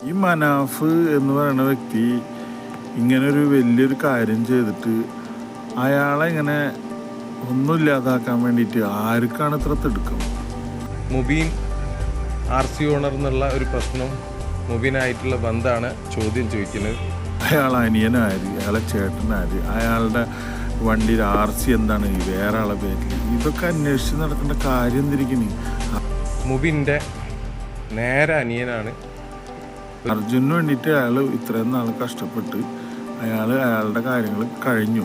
ഈ മനാഫ് എന്ന് പറയുന്ന വ്യക്തി ഇങ്ങനെ ഒരു വലിയൊരു കാര്യം ചെയ്തിട്ട് അയാളെ ഇങ്ങനെ ഒന്നും ഇല്ലാതാക്കാൻ വേണ്ടിയിട്ട് ആർക്കാണ് ഇത്ര തിടുക്കം? മുബീൻ ആർ സി ഓണർ എന്നുള്ള ഒരു പ്രശ്നം മുബീനായിട്ടുള്ള ബന്ധാണ് ചോദ്യം ചോദിക്കുന്നത് അയാൾ അനിയനാര് അയാളെ ചേട്ടനാര് അയാളുടെ വണ്ടിയിൽ ആർ സി എന്താണ് വേറെ ആളെ പേരിൽ ഇതൊക്കെ അന്വേഷിച്ച് നടക്കേണ്ട കാര്യം എന്തിരിക്കണി? മുബീന്റെ നേരെ അനിയനാണ് അർജുനു വേണ്ടിയിട്ട് അയാൾ ഇത്രയും നാൾ കഷ്ടപ്പെട്ട് അയാൾ അയാളുടെ കാര്യങ്ങൾ കഴിഞ്ഞു.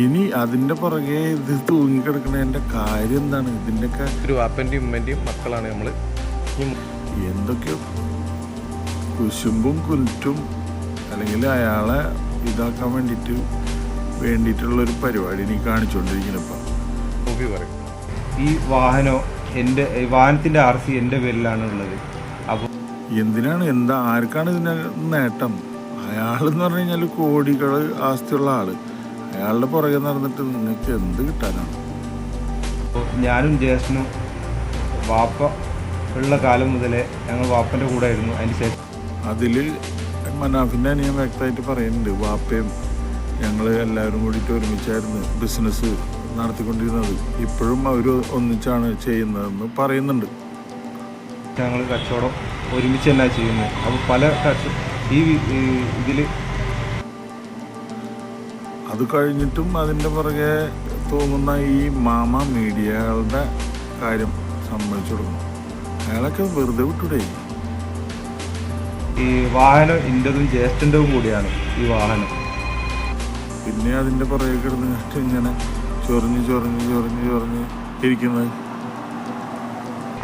ഇനി അതിന്റെ പുറകെ ഇത് തൂങ്ങിക്കിടക്കുന്നതിന്റെ കാര്യം എന്താണ്? ഇതിന്റെയൊക്കെ ഒരു വാപ്പന്റെയും ഉമ്മന്റെയും മക്കളാണ് നമ്മൾ എന്തൊക്കെയോ കുശുമ്പും കുൽറ്റും അല്ലെങ്കിൽ അയാളെ ഇതാക്കാൻ വേണ്ടിയിട്ട് വേണ്ടിയിട്ടുള്ളൊരു പരിപാടി നീ കാണിച്ചുകൊണ്ടിരിക്കുന്നപ്പം ഓക്കെ പറയും. ഈ വാഹനം എന്റെ വാഹനത്തിന്റെ ആർ സി എന്റെ പേരിലാണ് ഉള്ളത് അപ്പോൾ എന്തിനാണ്? എന്താ? ആർക്കാണ് ഇതിന് നേട്ടം? അയാളെന്ന് പറഞ്ഞു കഴിഞ്ഞാൽ കോടികൾ ആസ്തിയുള്ള ആൾ. അയാളുടെ പുറകെ നടന്നിട്ട് നിങ്ങൾക്ക് എന്ത് കിട്ടാനാണ്? ഞാനും ജ്യേഷ്ഠനും വാപ്പ ഉള്ള കാലം മുതലേ ഞങ്ങൾ വാപ്പന്റെ കൂടെ ആയിരുന്നു അതിന് ശേഷം അതിൽ മനാഫിന്റെ അനിയൻ വ്യക്തമായിട്ട് പറയുന്നുണ്ട്. വാപ്പയും ഞങ്ങൾ എല്ലാവരും കൂടിയിട്ട് ഒരുമിച്ചായിരുന്നു ബിസിനസ് നടത്തിക്കൊണ്ടിരുന്നത്. ഇപ്പോഴും അവർ ഒന്നിച്ചാണ് ചെയ്യുന്നതെന്ന് പറയുന്നുണ്ട്. ഞങ്ങൾ കച്ചവടം ഒരുമിച്ച് തന്നെ ചെയ്യുന്നത്. അപ്പോൾ പല കച്ച ഈ ഇതിൽ അത് കഴിഞ്ഞിട്ടും അതിന്റെ പുറകെ തോന്നുന്ന ഈ മാമ മീഡിയകളുടെ കാര്യം സമ്മതിച്ചു കൊടുക്കണം അയാളൊക്കെ വെറുതെ വിട്ടൂടെ? ഈ വാഹനം എന്റെതും ജ്യേഷ്ഠന്റെതും കൂടിയാണ് ഈ വാഹനം. പിന്നെ അതിന്റെ പുറകെ കിടന്നിട്ട് ഇങ്ങനെ ചൊറിഞ്ഞ് ചൊറിഞ്ഞ് ചൊറിഞ്ഞ് ചൊറിഞ്ഞ് ഇരിക്കുന്നത്.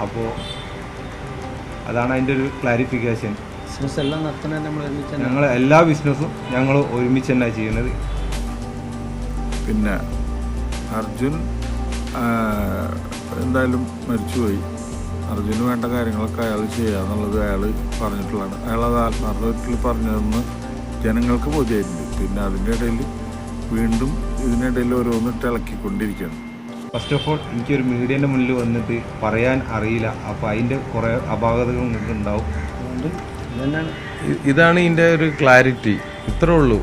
അപ്പോൾ അതാണ് അതിന്റെ ഒരു ക്ലാരിഫിക്കേഷൻ ബിസിനസ് എല്ലാം നടത്തുന്നത് നമ്മൾ ഒരുമിച്ച് ഞങ്ങൾ എല്ലാ ബിസിനസ്സും ഞങ്ങൾ ഒരുമിച്ച് തന്നെ ചെയ്യുന്നത്. പിന്നെ അർജുൻ എന്തായാലും മരിച്ചുപോയി. അർജുന് വേണ്ട കാര്യങ്ങളൊക്കെ അയാൾ ചെയ്യുക എന്നുള്ളത് അയാൾ പറഞ്ഞിട്ടുള്ളതാണ്. അയാൾ അത് ആത്മാർത്ഥത്തിൽ പറഞ്ഞതെന്ന് ജനങ്ങൾക്ക് ബോധ്യമായിട്ടുണ്ട്. പിന്നെ അതിന്റെ ഇടയിൽ വീണ്ടും ഇതിനിടയിൽ ഓരോന്ന് ഇളക്കിക്കൊണ്ടിരിക്കുകയാണ് ഫസ്റ്റ് ഓഫ് ഓൾ എനിക്കൊരു മീഡിയന്റെ മുന്നിൽ വന്നിട്ട് പറയാൻ അറിയില്ല. അപ്പോൾ അതിന്റെ കുറേ അപാകതകൾ നിങ്ങൾക്ക് ഉണ്ടാവും അതുകൊണ്ട് ഇതാണ് ഇതിന്റെ ഒരു ക്ലാരിറ്റി ഇത്രേ ഉള്ളൂ.